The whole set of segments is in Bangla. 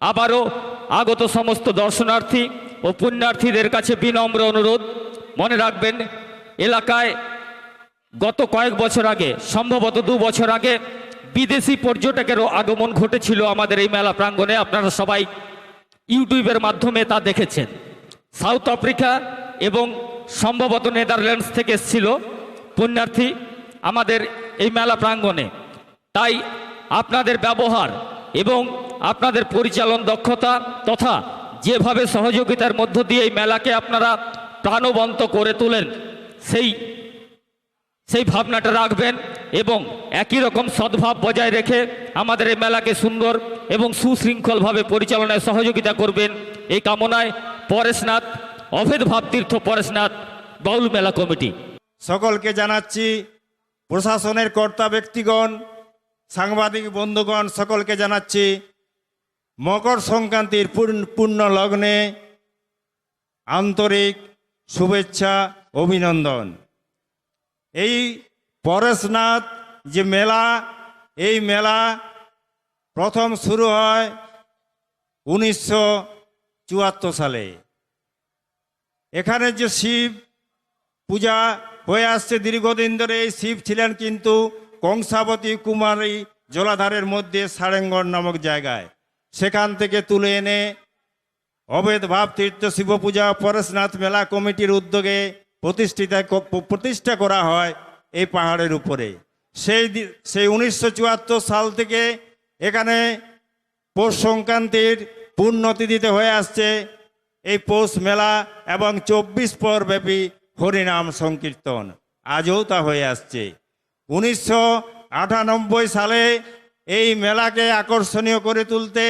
আবারও আগত সমস্ত দর্শনার্থী ও পুণ্যার্থীদের কাছে বিনম্র অনুরোধ। মনে রাখবেন, এলাকায় গত কয়েক বছর আগে, সম্ভবত দু বছর আগে, বিদেশি পর্যটকেরও আগমন ঘটেছিল আমাদের এই মেলা প্রাঙ্গণে। আপনারা সবাই ইউটিউবের মাধ্যমে তা দেখেছেন। সাউথ আফ্রিকা এবং সম্ভবত নেদারল্যান্ডস থেকে এসেছিল পুণ্যার্থী আমাদের এই মেলা প্রাঙ্গণে। তাই আপনাদের ব্যবহার এবং আপনাদের পরিচালন দক্ষতা তথা যেভাবে সহযোগিতার মধ্য দিয়ে এই মেলাকে আপনারা প্রাণবন্ত করে তোলেন, সেই সেই ভাবনাটা রাখবেন এবং একই রকম সদ্ভাব বজায় রেখে আমাদের এই মেলাকে সুন্দর এবং সুশৃঙ্খলভাবে পরিচালনায় সহযোগিতা করবেন এই কামনায় পরেশনাথ, অভেদ ভাবতীর্থ পরেশনাথ, বাউল মেলা কমিটি। সকলকে জানাচ্ছি প্রশাসনের কর্তা ব্যক্তিগণ সাংবাদিক বন্ধুগণ, সকলকে জানাচ্ছি মকর সংক্রান্তির পূর্ণ- লগ্নে আন্তরিক শুভেচ্ছা, অভিনন্দন। এই পরেশনাথ যে মেলা, এই মেলা প্রথম শুরু হয় উনিশশো চুয়াত্তর সালে। এখানে যে শিব পূজা হয়ে আসছে, দীর্ঘদিন ধরে এই শিব ছিলেন কিন্তু কংসাবতী কুমারী জলাধারের মধ্যে সারেঙ্গর নামক জায়গায়। সেখান থেকে তুলে এনে অবেদ ভাব তীর্থ শিব পূজা, পরেশনাথ মেলা কমিটির উদ্যোগে প্রতিষ্ঠিত প্রতিষ্ঠা করা হয় এই পাহাড়ের উপরে। সেই সেই উনিশশো চুয়াত্তর সাল থেকে এখানে পৌষ সংক্রান্তির পূর্ণতিথিতে হয়ে আসছে এই পৌষ মেলা এবং চব্বিশ পর ব্যাপী হরিনাম সংকীর্তন। আজও তা হয়ে আসছে। উনিশশো আটানব্বই সালে এই মেলাকে আকর্ষণীয় করে তুলতে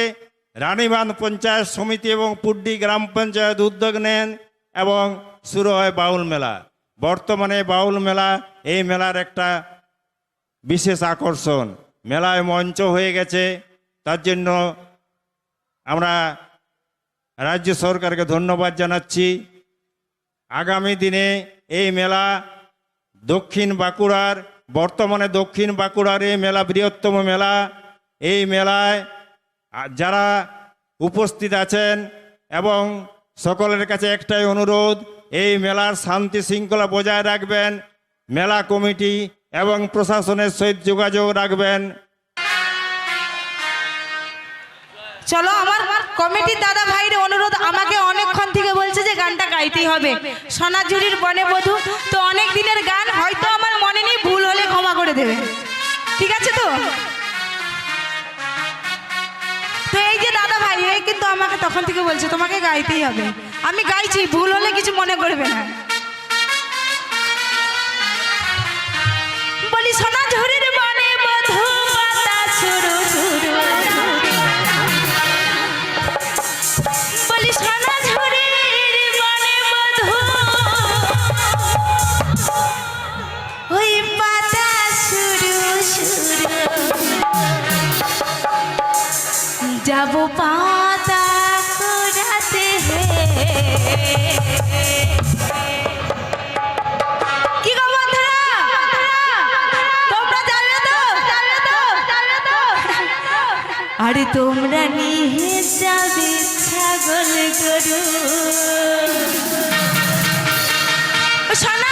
রানীবাঁধ পঞ্চায়েত সমিতি এবং পুড্ডি গ্রাম পঞ্চায়েত উদ্যোগ নেন এবং শুরু হয় বাউল মেলা। বর্তমানে বাউল মেলা এই মেলার একটা বিশেষ আকর্ষণ। মেলায় মঞ্চ হয়ে গেছে। তার জন্য আমরা রাজ্য সরকারকে ধন্যবাদ জানাচ্ছি। আগামী দিনে এই মেলা দক্ষিণ বাঁকুড়ার বর্তমানে দক্ষিণ বাঁকুড়ার এই মেলা, বৃহত্তম মেলা। এই মেলায় যারা উপস্থিত আছেন এবং সকলের কাছে একটাই অনুরোধ, এই মেলার শান্তি শৃঙ্খলা বজায় রাখবেন, মেলা কমিটি এবং প্রশাসনের সহিত যোগাযোগ রাখবেন। চলো, আমার কমিটি দাদা ভাইয়ের অনুরোধ আমাকে অনেকক্ষণ থেকে বলছে যে গানটা গাইতেই হবে। সোনাঝুরির বনে বধূ, তো অনেক দিনের গান হয়তো আমার মনে নেই ভুল হলে ক্ষমা করে দেবে। ঠিক আছে তো? তো এই যে দাদা ভাই, এই কিন্তু আমাকে তখন থেকে বলছে, তোমাকে গাইতেই হবে। আমি গাইছি, ভুল হলে কিছু মনে করবে না। আরে তোমরা নিয়ে যাবে ছাগল গরু। সোনা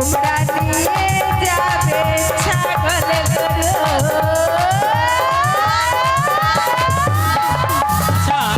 আমরা